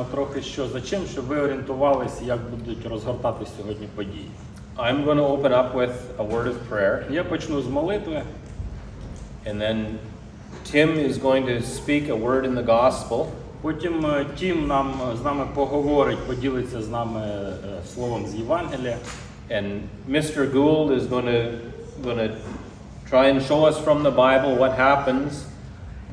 е, трохи що за чим, щоб ви орієнтувалися, як будуть розгортатись сьогодні події. I'm going to open up with a word of prayer, Я почну з молитви, and then Tim is going to speak a word in the gospel, потім е, Тім нам е, з нами поговорить, поділиться з нами е, словом з Євангелія. and Mr. Gould is going to going to try and show us from the Bible what happens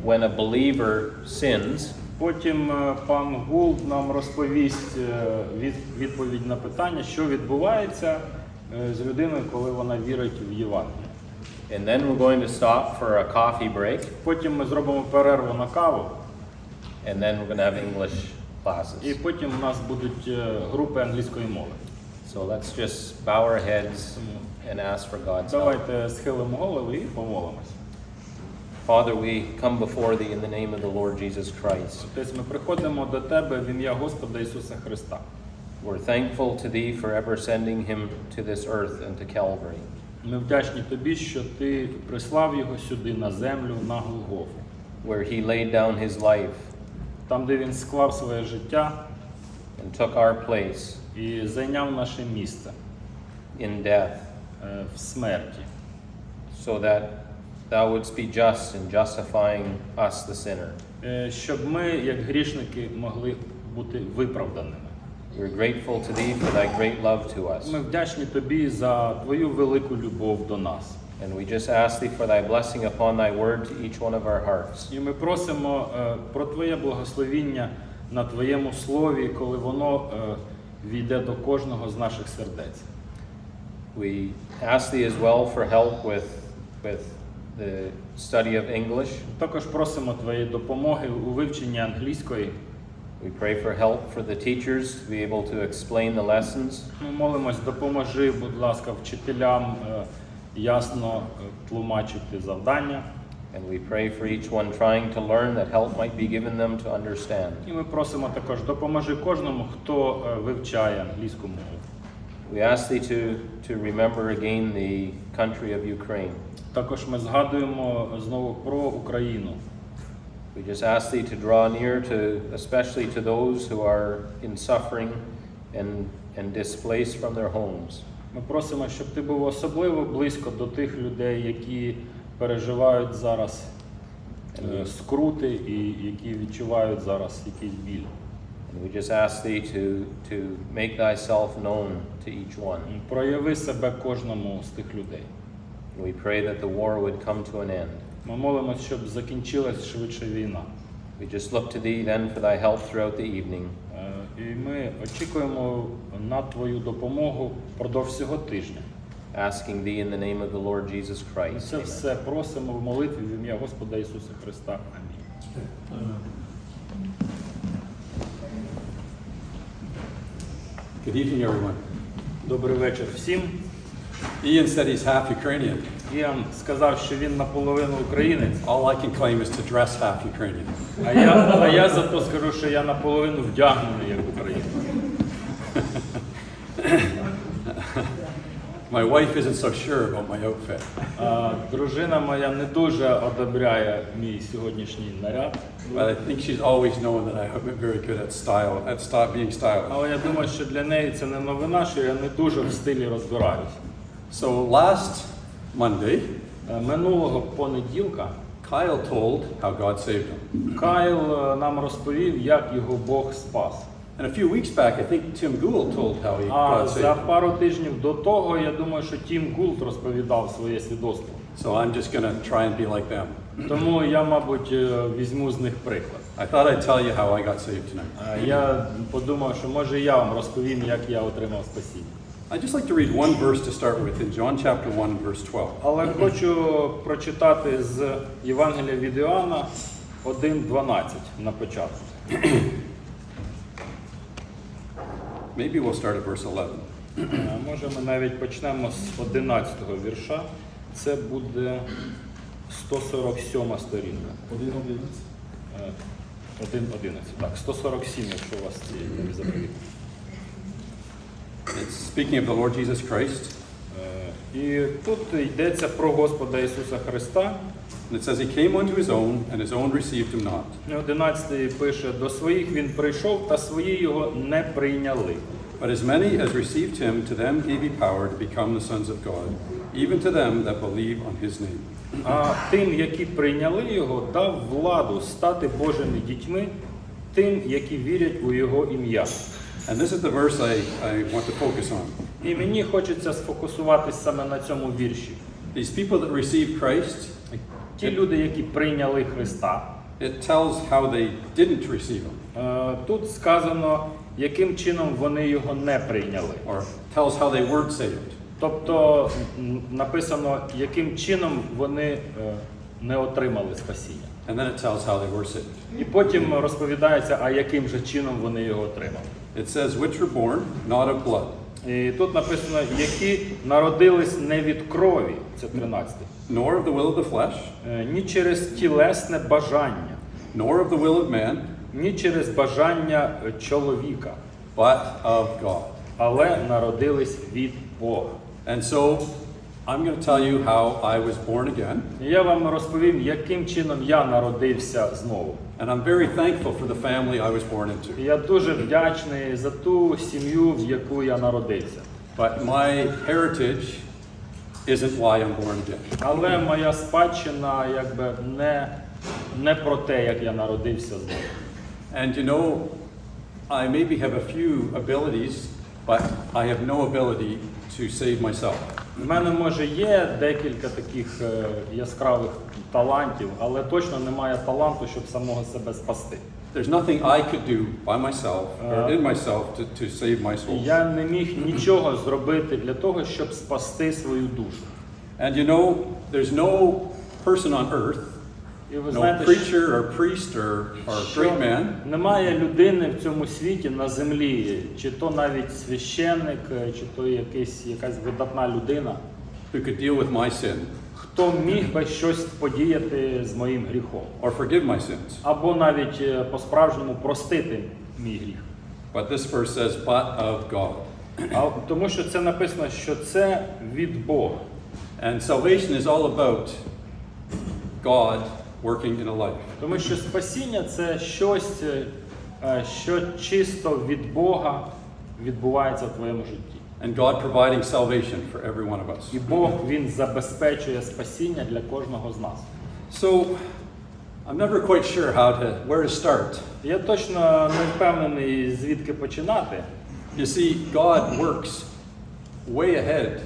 when a believer sins, Потім е, пан Гулд нам розповість е, відповідь на питання, що відбувається е, з людиною, коли вона вірить в Євангеліє. and then we're going to stop for a coffee break, Потім ми зробимо перерву на каву, and then we're going to have English і потім у нас будуть групи англійської мови. So let's just bow our heads and ask for God's help. Давайте схилимо голови і помолимось. Father, we come before thee in the name of the Lord Jesus Christ. Отець, ми приходимо до тебе в ім'я Господа Ісуса Христа. We're thankful to thee for ever sending him to this earth and to Calvary. Ми вдячні тобі, що ти прислав його сюди на землю на Голгофу, where he laid down his life там, де він склав своє життя and took our place і зайняв наше місце in death, е, в смерті, so that thou wouldst be just in justifying us, the sinner. е, щоб ми, як грішники, могли бути виправданими. We're grateful to thee for thy great love to us. Ми вдячні тобі за твою велику любов до нас. And we just ask thee for thy blessing upon thy word to each one of our hearts. І ми просимо е, про Твоє благословіння на Твоєму слові, коли воно е, війде до кожного з наших сердець. We ask thee as well for help with, with the study of English. Також просимо Твоєї допомоги у вивченні англійської. We pray for help for the teachers to be able to explain the lessons. Ми молимось, допоможи, будь ласка, вчителям е, ясно е, тлумачити завдання. And we pray for each one trying to learn that help might be given them to understand. І ми просимо також допоможи кожному, хто е, вивчає англійську мову. We ask thee to, to remember again the country of Ukraine. Також ми згадуємо знову про Україну. We just ask thee to draw near to, especially to those who are in suffering and, and displaced from their homes. Ми просимо, щоб ти був особливо близько до тих людей, які переживають зараз е, скрути і які відчувають зараз якийсь біль. And we just ask thee to, to make thyself known to each one. Прояви себе кожному з тих людей. We pray that the war would come to an end. Ми молимося, щоб закінчилась швидше війна. We just look to thee then for thy help throughout the evening. Е, І ми очікуємо на твою допомогу впродовж всього тижня. asking thee in the name of the Lord Jesus Ми Christ. це Amen. все просимо в молитві в ім'я Господа Ісуса Христа. Амінь. Good evening, everyone. Добрий вечір всім. Ian said he's half Ukrainian. Іан сказав, що він наполовину українець, All I can claim is to dress half Ukrainian. а я, а я зато скажу, що я наполовину вдягнений як українець. My wife isn't so sure about my outfit. А, дружина моя не дуже одобряє мій сьогоднішній наряд. But I think she's always known that I'm very good at style, at stop being stylish. Але я думаю, що для неї це не новина, що я не дуже в стилі розбираюсь. So last Monday, Е, Минулого понеділка Kyle told how God saved him. Кайл е, нам розповів, як його Бог спас. And a few weeks back, I think Tim Gould told how he, А God saved за him. пару тижнів до того, я думаю, що Тім Гулт розповідав своє свідоцтво. So I'm just going to try and be like them. Тому я, мабуть, е, візьму з них приклад. I thought I'd tell you how I got saved tonight. Е, Я подумав, що може я вам розповім, як я отримав спасіння. I'd just like to read one verse to start with in John chapter 1, verse 12. Але хочу прочитати з Євангелія від Іоанна 1.12 на початку. Maybe we'll start at verse 11. Е, Може, ми навіть почнемо з 11-го вірша. Це буде 147 сторінка. 1.11. 1.11, так, 147, якщо у вас нові заповіти. It's speaking of the Lord Jesus Christ. Е, І тут йдеться про Господа Ісуса Христа. And it says, He came unto his own, and his own received him not. 11 пише, до своїх він прийшов, та свої його не прийняли. But as many as received him, to them gave he power to become the sons of God, even to them that believe on his name. А тим, які прийняли його, дав владу стати Божими дітьми, тим, які вірять у його ім'я. And this is the verse I, I want to focus on. І мені хочеться сфокусуватись саме на цьому вірші. These people that received Christ, Ті люди, які прийняли Христа, it tells how they didn't receive him, е, тут сказано, яким чином вони його не прийняли. or tells how they weren't saved. Тобто м, написано, яким чином вони е, не отримали спасіння. And then it tells how they were saved. І потім розповідається, а яким же чином вони його отримали. It says, which were born not of blood, І тут написано, які народились не від крові, це 13, nor of the will of the flesh, е, ні через тілесне бажання, nor of the will of man, ні через бажання е, чоловіка, but of God. але народились від Бога. And so I'm going to tell you how I was born again. Я вам розповім, яким чином я народився знову. And I'm very thankful for the family I was born into. І я дуже вдячний за ту сім'ю, в яку я народився. But my heritage isn't why I'm born again. Але моя спадщина якби не, не про те, як я народився знову. And you know, I maybe have a few abilities, but I have no ability to save myself. В мене може є декілька таких е, яскравих талантів, але точно немає таланту, щоб самого себе спасти. There's nothing I could do by myself or in myself to, to save my soul. я не міг нічого зробити для того, щоб спасти свою душу. And you know, there's no person on earth, І ви no знаєте, preacher or priest or, or great man немає людини в цьому світі на землі, чи то навіть священник, е, чи то якийсь, якась видатна людина, who could deal with my sin хто міг би щось подіяти з моїм гріхом, or forgive my sins. або навіть е, по-справжньому простити мій гріх. But this verse says, but of God. А тому що це написано, що це від Бога. And salvation is all about God working in a life. Тому що спасіння це щось, е, е, що чисто від Бога відбувається в твоєму житті. And God providing salvation for every one of us. І Бог він забезпечує спасіння для кожного з нас. So I'm never quite sure how to where to start. Я точно не впевнений, звідки починати. You see, God works way ahead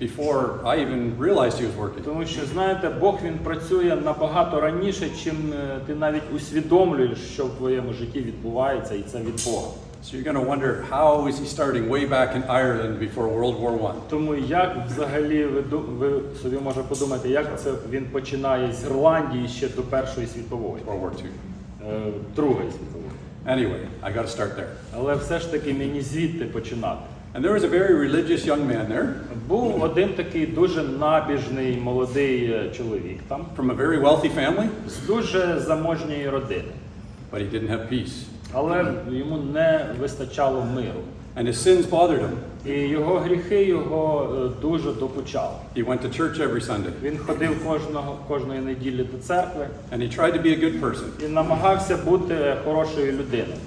before I even realized He was working. Тому що знаєте, Бог він працює набагато раніше, чим е, ти навіть усвідомлюєш, що в твоєму житті відбувається, і це від Бога. So you're going to wonder how is He starting way back in Ireland before World War One? Тому як взагалі ви, ду- ви собі може подумати, як це він починає з Ірландії ще до Першої світової, World War Two. е, Другої світової. Anyway, I got to start there. Але все ж таки мені звідти починати. And there was a very religious young man there Був один такий дуже набіжний молодий е, чоловік там from a very wealthy family, з дуже заможньої родини, but he didn't have peace. Але йому не вистачало миру. And his sins bothered him. І його гріхи його е, дуже докучали. He went to church every Sunday Він ходив кожного кожної неділі до церкви and he tried to be a good person, і намагався бути хорошою людиною,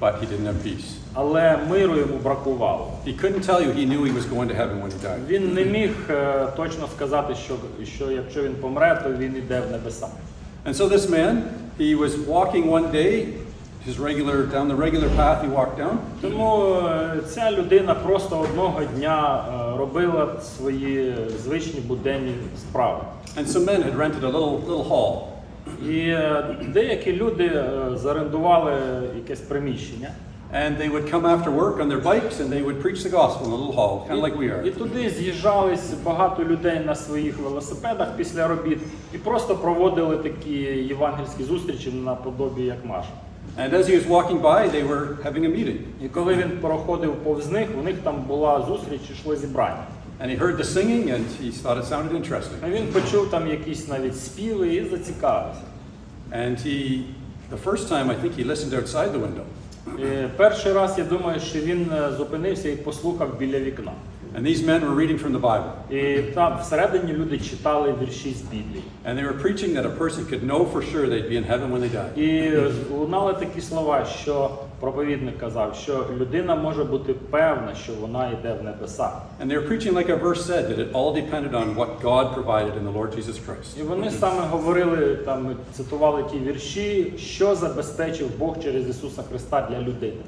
but he didn't have peace. але миру йому бракувало. He couldn't tell you he knew he was going to heaven when he died. Він не міг е, точно сказати, що, що якщо він помре, то він йде в небеса. And so this man, he was walking one day, his regular down the regular path he walked down, Тому е, ця людина просто одного дня е, робила свої звичні буденні справи. and some men had rented a little little hall. І е, деякі люди е, зарендували якесь приміщення. And they would come after work on their bikes and they would preach the gospel in the little hall, kind of like we І are. туди з'їжджались багато людей на своїх велосипедах після робіт і просто проводили такі євангельські зустрічі наподобі як Маша. And as he was walking by, they were having a meeting. І коли він проходив повз них, у них там була зустріч, йшло зібрання. And he heard the singing and he thought it sounded interesting. І він почув там якісь навіть співи і зацікавився. And he, the first time, I think he listened outside the window. І перший раз я думаю, що він е, зупинився і послухав біля вікна. And these men were reading from the Bible. І там всередині люди читали вірші з Біблії. And they were preaching that a person could know for sure they'd be in heaven when they died. І лунали такі слова, що проповідник казав, що людина може бути певна, що вона йде в небеса. And they were preaching, like our verse said, that it all depended on what God provided in the Lord Jesus Christ. І вони саме говорили там, цитували ті вірші, що забезпечив Бог через Ісуса Христа для людини.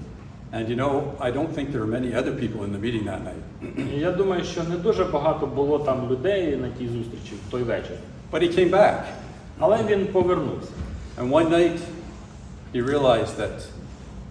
And you know, I don't think there were many other people in the meeting that night. І я думаю, що не дуже багато було там людей на тій зустрічі в той вечір. But he came back. Але він повернувся. And one night, he realized that,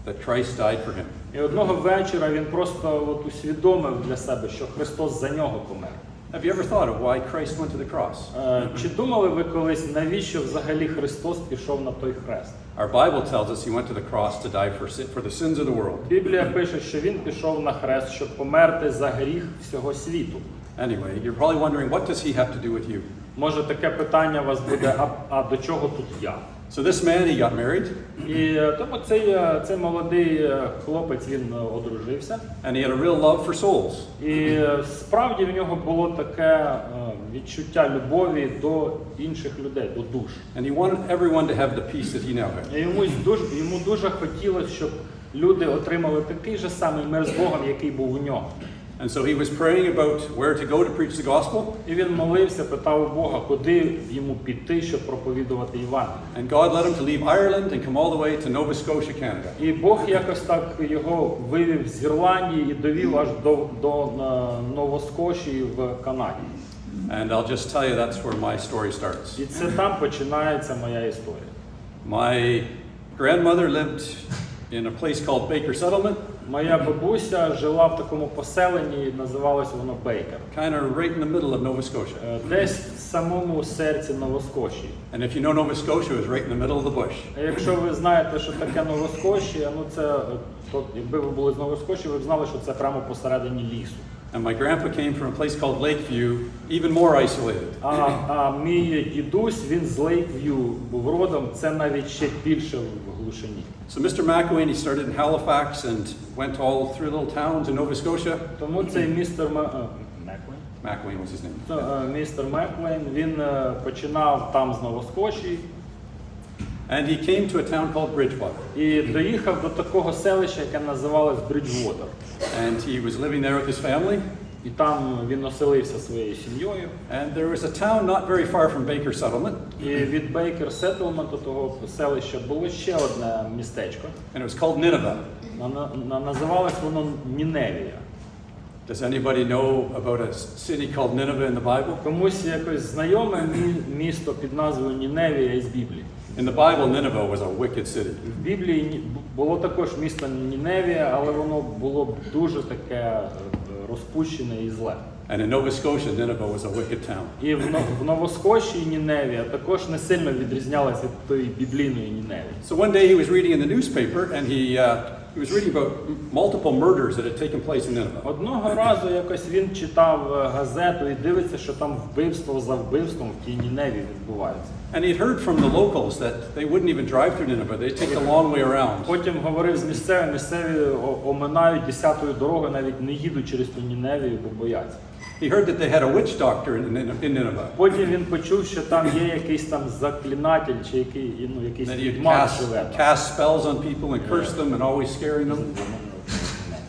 that Christ died for him. І одного вечора він просто от усвідомив для себе, що Христос за нього помер. Have you ever thought of why Christ went to the cross? Е, Чи думали ви колись, навіщо взагалі Христос пішов на той хрест? Our Bible tells us he went to the cross to die for, sin, for the sins of the world. Біблія пише, що він пішов на хрест, щоб померти за гріх всього світу. Anyway, you're probably wondering, what does he have to do with you? Може, таке питання у вас буде: а, а до чого тут я? So this man, he got married, І е, тому цей, е, цей молодий е, хлопець він е, одружився, and he had a real love for souls. і е, справді в нього було таке е, відчуття любові до інших людей, до душ. And he wanted everyone to have the peace that he now had. І Йому дуже, йому дуже хотілося, щоб люди отримали такий же самий мир з Богом, який був у нього. And so he was praying about where to go to preach the gospel. І він молився, питав у Бога, куди йому піти, щоб проповідувати Євангеліє. And God led him to leave Ireland and come all the way to Nova Scotia, Canada. І Бог якось так його вивів з Ірландії і довів аж до, до е, Новоскошії в Канаді. And I'll just tell you that's where my story starts. І це там починається моя історія. My grandmother lived in a place called Baker Settlement, Моя бабуся жила в такому поселенні, називалось воно Бейкер, kind of right in the middle of Nova Scotia. е, десь в самому серці Новоскоші. And if you know Nova Scotia, it was right in the middle of the bush. А Якщо ви знаєте, що таке Новоскоші, ну це е, то, якби ви були з Новоскоші, ви б знали, що це прямо посередині лісу. And my grandpa came from a place called Lakeview, even more isolated. А, а мій дідусь, він з Лейкв'ю був родом, це навіть ще більше в глушині. So Mr. McElwain, he started in Halifax and went all through little towns in Nova Scotia. Тому цей містер Ме- е, Меклейн, McElwain was his name. то, е, містер Меклейн, він е, починав там з Новоскошії And he came to a town called Bridgewater. і доїхав до такого селища, яке називалось Бриджвотер. And he was living there with his family. І там він оселився своєю сім'єю. And there was a town not very far from Baker Settlement, І від Бейкер Сеттлменту того селища було ще одне містечко. and it was called Nineveh. На- на- Називалось воно Ніневія. Does anybody know about a city called Nineveh in the Bible? Комусь якось знайоме мі- місто під назвою Ніневія із Біблії. In the Bible, Nineveh was a wicked city. В Біблії Ні- було також місто Ніневія, але воно було дуже таке е, розпущене і зле. And in Nova Scotia, Nineveh was a wicked town. І в, Но- в Новоскошії Ніневія також не сильно відрізнялася від тої біблійної Ніневії. So one day he was reading in the newspaper, and he, uh, he was reading about multiple murders that had taken place in Nineveh. Одного разу якось він читав е, газету і дивиться, що там вбивство за вбивством в тій Ніневі відбувається. And he'd heard from the locals that they wouldn't even drive through Nineveh, they'd take the long way around. Потім говорив з місцевими, місцеві о- оминають десятою дорогою, навіть не їдуть через ту Ніневію, бо бояться. He heard that they had a witch doctor in, in, in Nineveh. Потім він почув, що там є якийсь там заклинатель чи який, ну, якийсь That he'd відьмак cast, живе. там. cast spells on people and curse them and always scaring them.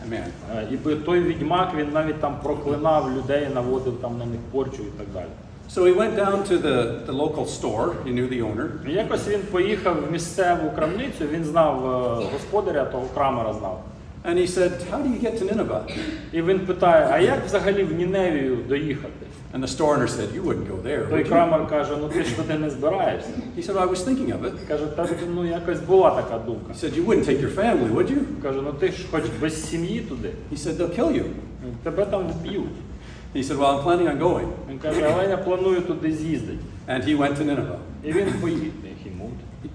Amen. Е, І би той відьмак він навіть там проклинав людей, наводив там на них порчу і так далі. So he went down to the, the local store, he knew the owner, І якось він поїхав в місцеву крамницю, він знав е, господаря, того крамера знав. And he said, How do you get to Nineveh? І він питає: а як взагалі в Ніневію доїхати? And the store said, You wouldn't go there. Той Would you? крамер каже: ну ти ж туди не збираєшся. He said, I was thinking of it. Каже, та ну якось була така думка. He said, You wouldn't take your family, would you? Каже, ну ти ж хоч без сім'ї туди, He said, They'll kill you. тебе там вб'ють. He said, Well, I'm planning on going. Він каже, але я планую туди з'їздити. And he went to Nineveh. І він поїхав.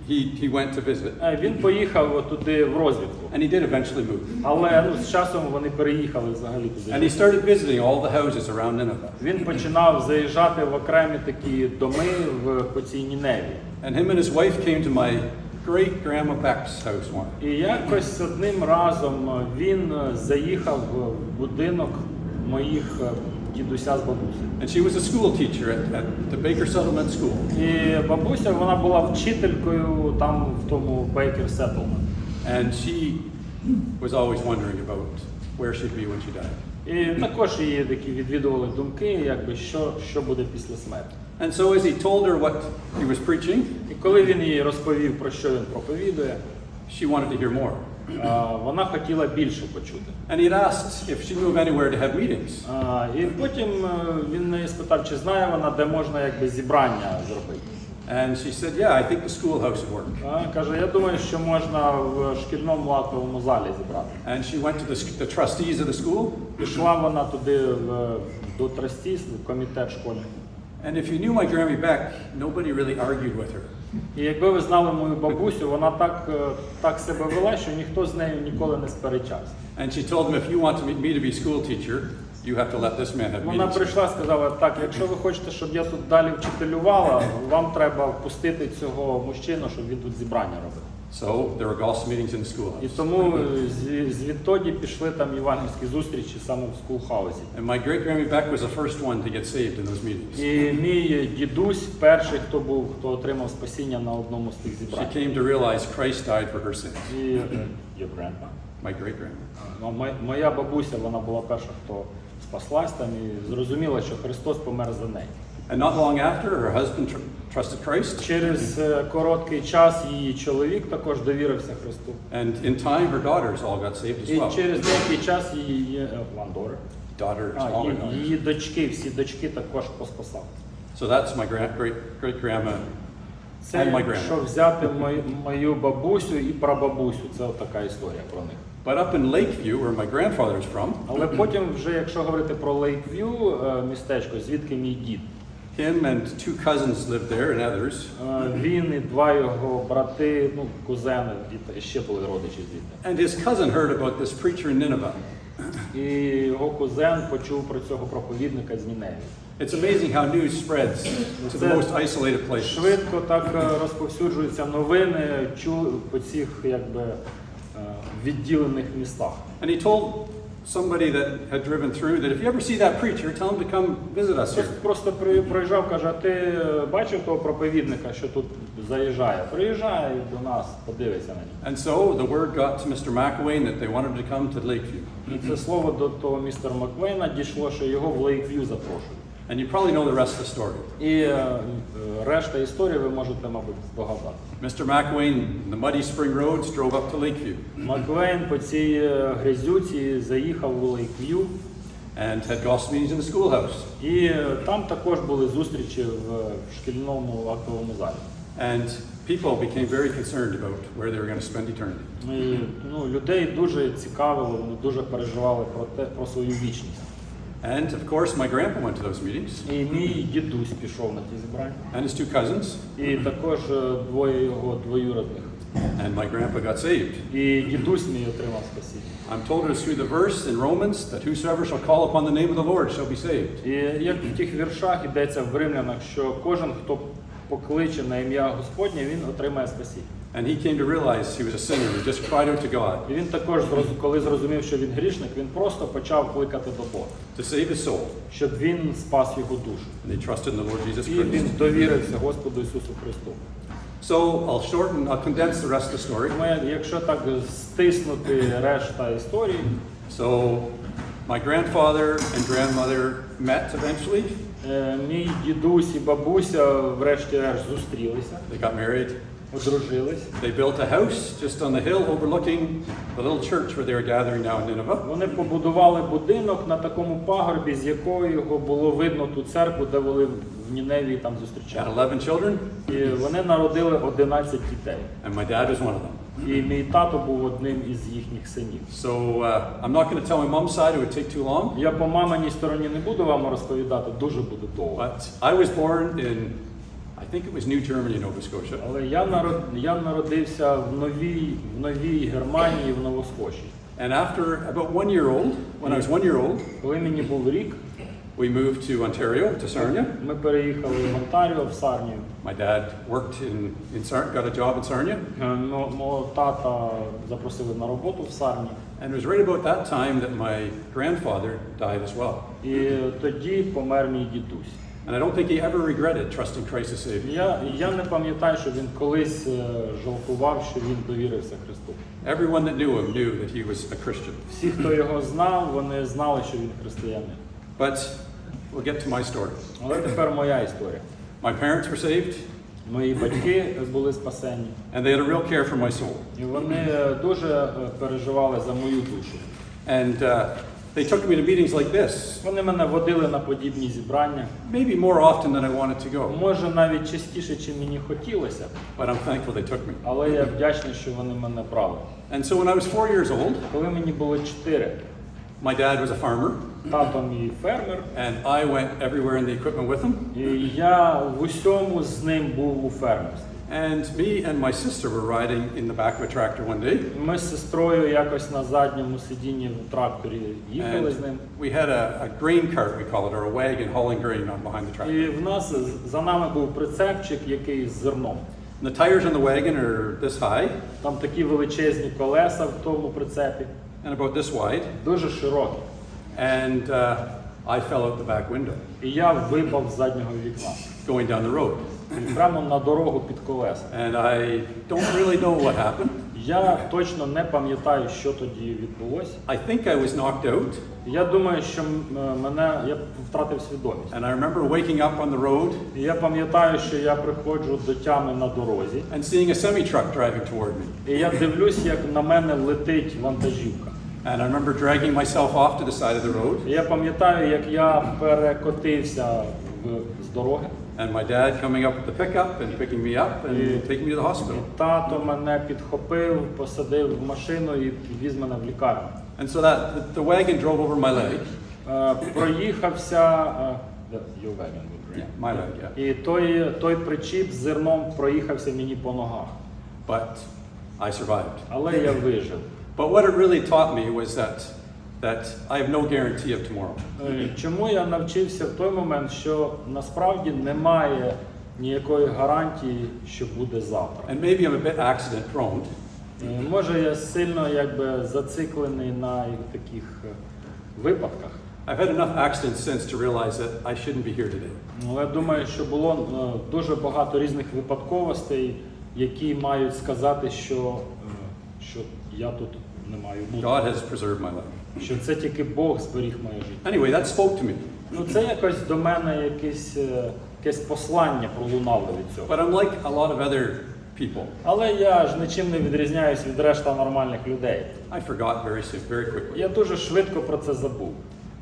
He. He, went to visit. А, Він поїхав туди в розвідку. And he did eventually move. Але ну, з часом вони переїхали взагалі And he туди. started visiting all the houses around Nineveh. Він починав заїжджати в окремі такі доми в по цій Ніневі. And him and his wife came to my great grandma Beck's house one. І якось одним разом він е, заїхав в будинок моїх е, дідуся з бабусею. And she was a school teacher at, at the Baker Settlement School. І бабуся вона була вчителькою там в тому Baker Settlement. And she was always wondering about where she'd be when she died. І також її такі відвідували думки, якби що, що буде після смерті. And so as he told her what he was preaching, І коли він їй розповів про що він проповідує, she wanted to hear more. А, вона хотіла більше почути. And he'd asked if she knew of anywhere to have meetings. А, І потім е, він неї спитав, чи знає вона, де можна якби зібрання зробити. And she said, Yeah, I think the schoolhouse would work. А, Каже, я думаю, що можна в шкільному лаковому залі зібрати. And she went to the, the trustees of the school. Пішла вона туди в, до трастіс, в комітет школьний. And if you knew my Grammy Beck, nobody really argued with her. І якби ви знали мою бабусю, вона так, е, так себе вела, що ніхто з нею ніколи не сперечався. And she told him, If you want to me to be school teacher, you have to let this man have Вона meetings. прийшла і сказала, так, якщо ви хочете, щоб я тут далі вчителювала, вам треба впустити цього мужчину, щоб він тут зібрання робив. So there were gospel meetings in the І schoolhouse. тому е, звідтоді пішли там євангельські зустрічі саме в скулхаузі. And my great Grammy Beck was the first one to get saved in those meetings. І мій дідусь перший, хто був, хто отримав спасіння на одному з тих She зібрань. came to realize Christ died for her sins. І е, your grandma. My great grandma. Ну, мо- Моя бабуся, вона була перша, хто спаслась там і зрозуміла, що Христос помер за неї. And not long after, her husband tr- trusted Christ. Через е, короткий час її чоловік також довірився Христу. And in time, her daughters all got saved as І well. через деякий час її е, Daughters, а, all her її, daughters. її дочки, всі дочки також поспасали. So that's my grand, great great grandma. Це And my grandma. взяти мою, мою бабусю і прабабусю, це така історія про них. But up in Lakeview, where my grandfather is from, Але потім, вже якщо говорити про Лейкв'ю, е, містечко, звідки мій дід, him and two cousins lived there and others. е, він і два його брати, ну кузени, ще були родичі звідти. And his cousin heard about this preacher in Nineveh. І його кузен почув про цього проповідника з Ніневі. It's amazing how news spreads to the most isolated places. Швидко так е, розповсюджуються новини чу по цих якби е, відділених містах. And he told somebody that had driven through that if you ever see that preacher, tell him to come visit us here. Просто при- проїжджав, каже, а ти е, бачив того проповідника, що тут заїжджає? Приїжджає до нас, подивися на нього. And so the word got to Mr. McElwain that they wanted to come to Lakeview. І це слово до того містера Маквейна дійшло, що його в Лейкв'ю запрошують. And you probably know the rest of the story. І е, е, решта історії ви можете, мабуть, здогадати. Mr. McElwain, in the muddy spring roads, drove up to Lakeview Маквейн по цій е, грязюці заїхав у Лейкв'ю, and had gospel meetings in the schoolhouse. і е, там також були зустрічі в, в шкільному актовому залі. And people became very concerned about where they were going to spend eternity. І, ну, людей дуже цікавило, вони дуже переживали про те, про свою вічність. And of course, my grandpa went to those meetings, І мій дідусь пішов на ті зібрання. and his two cousins, І також е, двоє його двоюродних. and my grandpa got saved. І дідусь мій отримав спасіння. I'm told it's through the verse in Romans that whosoever shall call upon the name of the Lord shall be saved. І як в тих віршах йдеться в римлянах, що кожен, хто покличе на ім'я Господнє, він отримає спасіння. And he came to realize he was a sinner. He just cried out to God І він також, зроз- коли зрозумів, що він грішник, він просто почав кликати до Бога, to save his soul. щоб він спас його душу. And he trusted in the Lord Jesus І Christ. він довірився Господу Ісусу Христу. So I'll shorten, I'll condense the rest of the story. Якщо так стиснути решта історії, So my grandfather and grandmother met eventually. е, мій дідусь і бабуся врешті-решт зустрілися, They got married. Одружились. They built a house just on the hill overlooking the little church where they were gathering now in Nineveh. Вони побудували будинок на такому пагорбі, з якого його було видно ту церкву, де вони в Ніневії там зустрічали. 11 children, І вони народили 11 дітей. and my dad was one of them. І мій тато був одним із їхніх синів. So uh, I'm not going to tell my mom's side; it would take too long. Я по маминій стороні не буду вам розповідати, дуже буде довго. But I was born in, I think it was New Germany, Nova Scotia, Але я народ я народився в новій в новій Германії в Новосхоші. and after about one year old, when I was one year old, Коли мені був рік, we moved to Ontario, to Sarnia. Ми переїхали в Онтаріо, в Сарнію. My dad worked in, in Sar- got a job in Sarnia. Е, мо- Мого тата запросили на роботу в Сарні. And it was right about that time that my grandfather died as well. І тоді помер мій дідусь. And I don't think he ever regretted trusting Christ as Savior. Я, я не пам'ятаю, що він колись е, жалкував, що він довірився Христу. Everyone that knew him knew that he was a Christian. Всі, хто його знав, вони знали, що він християнин. But we'll get to my story. Але тепер моя історія. My parents were saved, Мої батьки були спасені, and they had a real care for my soul. і вони е, дуже е, переживали за мою душу. And uh, they took me to meetings like this, Вони мене водили на подібні зібрання. maybe more often than I wanted to go. Може, навіть частіше, чим мені хотілося, But I'm thankful they took me. але я вдячний, що вони мене брали. And so when I was four years old, Коли мені було чотири, my dad was a farmer, тато мій фермер, and I went everywhere in the equipment with him. і я в усьому з ним був у фермерстві. And me and my sister were riding in the back of a tractor one day, Ми з сестрою якось на задньому сидінні в тракторі їхали з ним. we had a, a grain cart, we call it, or a wagon hauling grain on behind the tractor. І в нас за нами був прицепчик, який з зерном. And the tires on the wagon are this high Там такі величезні колеса в тому прицепі, and about this wide. дуже широкі. And uh, I fell out the back window І я випав з заднього вікна. going down the road. Прямо на дорогу під колеса. And I don't really know what happened. Я точно не пам'ятаю, що тоді відбулося. I think I was knocked out. Я думаю, що м, е, мене я втратив свідомість. And I remember waking up on the road І я пам'ятаю, що я приходжу до тями на дорозі, and seeing a semi truck driving toward me. і я дивлюсь, як на мене летить вантажівка. And I remember dragging myself off to the side of the road. І я пам'ятаю, як я перекотився в, з дороги. And my dad coming up with the pickup and picking me up and taking me to the hospital. Тато мене підхопив, посадив в машину і віз мене в лікарню. And so that the, wagon drove over my leg. Е, проїхався. е, your wagon would Yeah, my leg, yeah. І той, той причіп з зерном проїхався мені по ногах. But I survived. Але я вижив. But what it really taught me was that that I have no guarantee of tomorrow. Е, Чому я навчився в той момент, що насправді немає ніякої гарантії, що буде завтра. And maybe I'm a bit accident prone, Е, Може, я сильно якби зациклений на таких е, випадках. I've had enough accidents since to realize that I shouldn't be here today. Але я думаю, що було дуже багато різних випадковостей, які мають сказати, що, що я тут не маю бути. God has preserved my life. Що це тільки Бог зберіг моє життя. Anyway, that spoke to me. Ну це якось до мене якесь, е, якесь послання пролунало від цього. But I'm like a lot of other people. Але я ж нічим не відрізняюсь від решта нормальних людей. I forgot very soon, very quickly. Я дуже швидко про це забув.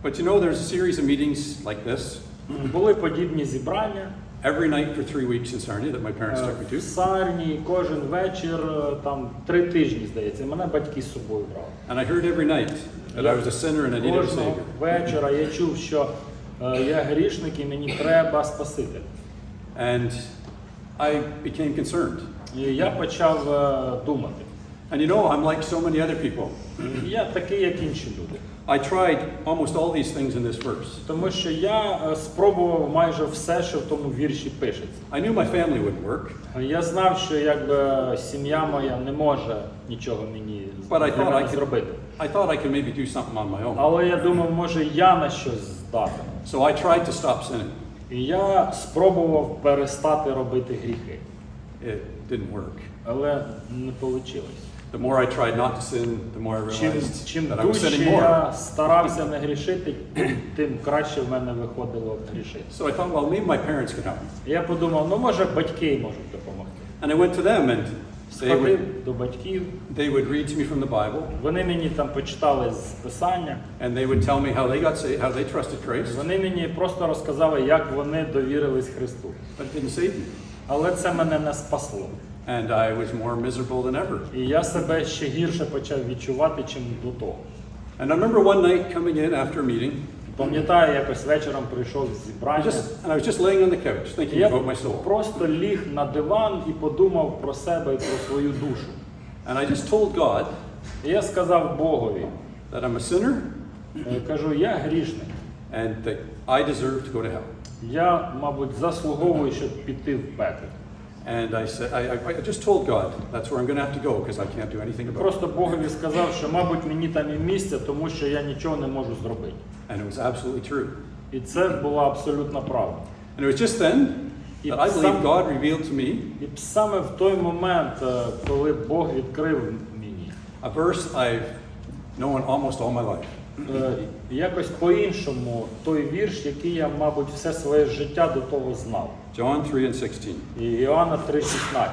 But you know, there's a series of meetings like this Були подібні зібрання every night for three weeks in Sarnia that my parents е, took me в to. Сарні кожен вечір, е, там три тижні, здається. Мене батьки з собою брали. And I heard every night that I was a sinner and I needed a Кожного Savior. вечора я чув, що е, я грішник і мені треба Спаситель. And I became concerned. І я почав е, думати. And you know, I'm like so many other people. Я такий, як інші люди. I tried almost all these things in this verse. Тому що я е, спробував майже все, що в тому вірші пишеться. I knew my family wouldn't work, Я знав, що якби сім'я моя не може нічого мені but I для thought I мене could. зробити. I thought I could maybe do something on my own. Але я думав, може я на щось здатен. So I tried to stop sinning. І я спробував перестати робити гріхи, It didn't work. але не вийшло. The more I tried not to sin, the more I Чим, realized чим that I was дужче sinning more. я старався не грішити, тим краще в мене виходило грішити. So I thought, well, maybe my parents can help me. Я подумав, ну може батьки можуть допомогти. And I went to them, and they would, Сходив до батьків, they would read to me from the Bible, вони мені там почитали з писання, and they would tell me how they got saved, how they trusted Christ, вони мені просто розказали, як вони довірились Христу. but it didn't save me. Але це мене не спасло. And I was more miserable than ever. І я себе ще гірше почав відчувати, чим до того. And I remember one night coming in after a meeting, Пам'ятаю, якось вечором прийшов з зібрання. just, and I was just laying on the couch thinking Я about my soul. просто ліг на диван і подумав про себе і про свою душу. And I just told God І я сказав Богові, that I'm a sinner е, кажу, я грішник, and that I deserve to go to hell. Я, мабуть, заслуговую, щоб піти в пекло. And I said, I, I, I just told God that's where I'm going to have to go because I can't do anything about it. Просто Богові сказав, що, мабуть, мені там і місце, тому що я нічого не можу зробити. And it was absolutely true. І це була абсолютна правда. And it was just then that I believe Some- God revealed to me І саме в той момент, е, коли Бог відкрив мені, a verse I've known almost all my life. Е, якось по-іншому той вірш, який я, мабуть, все своє життя до того знав. John 3 and 16 І Іоанна 3,16.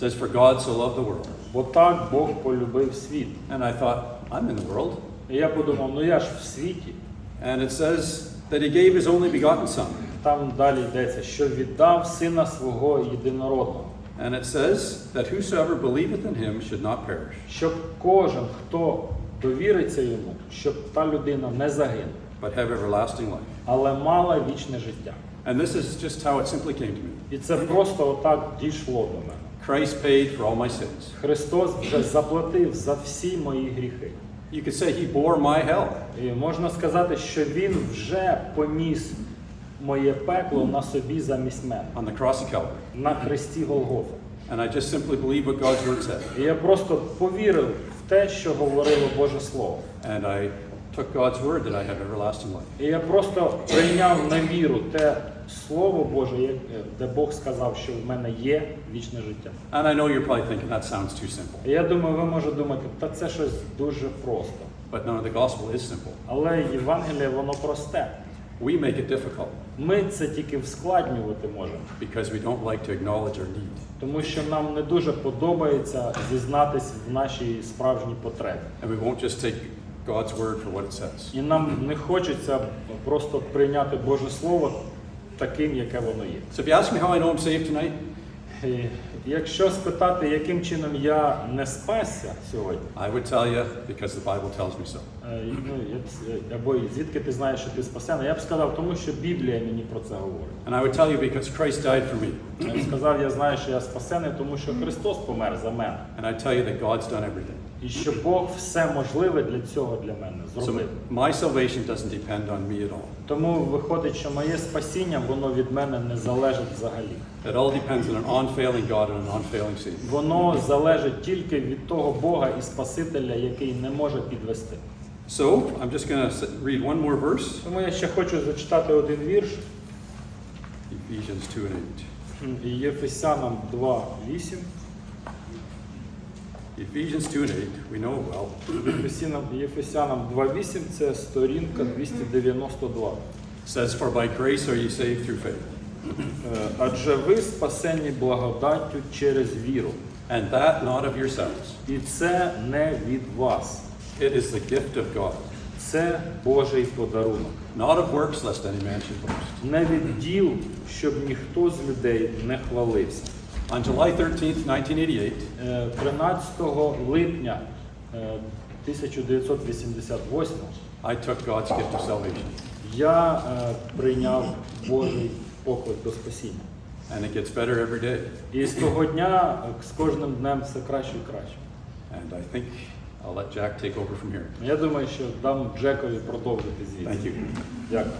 says, For God so loved the world. Бо так Бог полюбив світ. And I thought, I'm in the world. І я подумав, ну я ж в світі. And it says that he gave his only begotten son. Там далі йдеться, що віддав сина свого єдинородного, And it says that whosoever believeth in him should not perish, щоб кожен, хто довіриться йому, щоб та людина не загинула, but have everlasting life. але мала вічне життя. And this is just how it simply came to me. І це просто отак дійшло до мене. Christ paid for all my sins. Христос вже заплатив за всі мої гріхи. You could say he bore my hell. І можна сказати, що Він вже поніс моє пекло на собі замість мене, on the cross of Calvary. на хресті Голгофа. And I just simply believe what God's word said. І я просто повірив те, що говорило Боже Слово. And I took God's word that I have everlasting life. І я просто прийняв на віру те Слово Боже, як- де Бог сказав, що в мене є вічне життя. And I know you're probably thinking that sounds too simple. І я думаю, ви можете думати, та це щось дуже просто. But no, the gospel is simple. Але Євангеліє воно просте. We make it difficult Ми це тільки вскладнювати можемо, because we don't like to acknowledge our need. тому що нам не дуже подобається зізнатись в нашій справжній потребі. And we won't just take God's word for what it says. І нам не хочеться просто прийняти Боже Слово таким, яке воно є. So if you ask me how I know I'm saved tonight, Якщо спитати, яким чином я не спасся сьогодні, I would tell you because the Bible tells me so. е, ну, я- або звідки ти знаєш, що ти спасений, я б сказав, тому що Біблія мені про це говорить. And I would tell you because Christ died for me. Я б сказав, я знаю, що я спасений, тому що Христос помер за мене. And I tell you that God's done everything. І що Бог все можливе для цього для мене So my salvation doesn't depend on me at all. Тому виходить, що моє спасіння воно від мене не залежить взагалі. It all depends on an unfailing God and an unfailing Savior. Воно залежить тільки від того Бога і Спасителя, який не може підвести. So I'm just going to read one more verse Тому я ще хочу зачитати один вірш Ephesians 2 and 8. Єфесянам 2.8. Ephesians 2 and 8, we know well. Єфесянам, Єфесянам 2.8 це сторінка 292. says, For by grace are ye saved through faith. Е, Адже ви спасені благодаттю через віру. And that not of yourselves. І це не від вас. It is the gift of God. Це Божий подарунок. Not of works, lest any man should boast. Не від діл, щоб ніхто з людей не хвалився. On July 13th, 1988, Е, 13 липня е, 1988 I took God's gift of salvation. я е, прийняв Божий поклик до спасіння. And it gets better every day. І з того дня е, з кожним днем все краще і краще. And I think I'll let Jack take over from here. Я думаю, що дам Джекові продовжити звідси. Дякую.